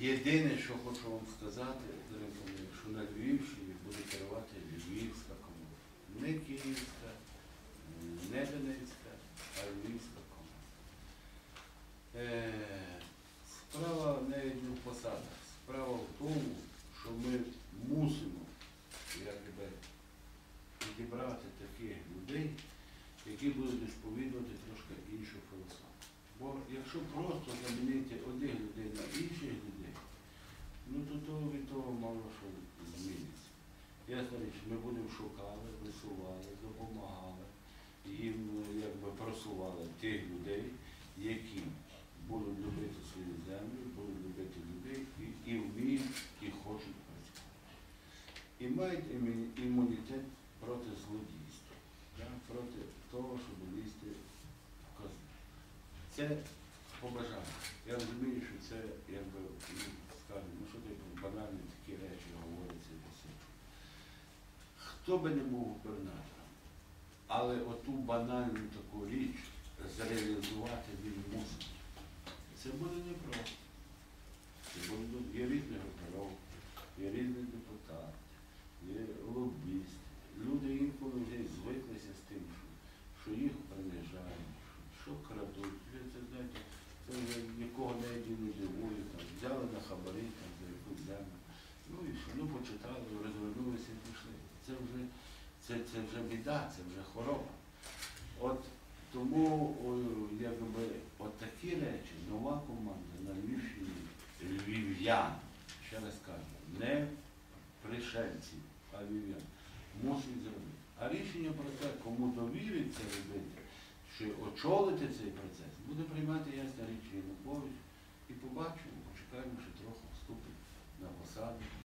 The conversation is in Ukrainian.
Єдине, що хочу вам сказати, що на Львівщині буде керувати Львівська команда. Не Київська, не Донецька, а Львівська команда. Е, Справа не в посадах. Справа в тому, що ми мусимо якби, таких людей, які будуть сповідувати трошки іншу філософію. Бо якщо просто замінити одних людей на інших людей, ну то того від того мало що зміниться. Ясна річ, ми будемо шукали, висували, допомагали, їм е, якби просували тих людей, які будуть любити свою землю, будуть любити людей і, і вміють, і хочуть працювати. І мають імунітет проти злодійства, проти того, щоб лізти в казну. Це побажання. Я розумію, що це якби, ну, скажімо, ну що ти банальні такі речі. Хто би не був губернатором, але оту банальну таку річ зреалізувати він мусить. Це буде непросто. Це буде є різні групировки, є різні депутати, є лобісти. Люди інколи вже звиклися з тим, що, їх принижають, що, крадуть. Це, вже нікого не дивує. Взяли на хабарі там, за якусь землю. Ну і що, ну почитали, розвернулися і пішли. Це вже, це, це вже біда, це вже хвороба. От тому якби от такі речі, нова команда на Львівщині, львів'ян, ще раз кажу, не пришельців, а львів'ян, мусить зробити. А рішення про те, кому довірить це робити, чи очолити цей процес, буде приймати ясна річ Янукович і побачимо.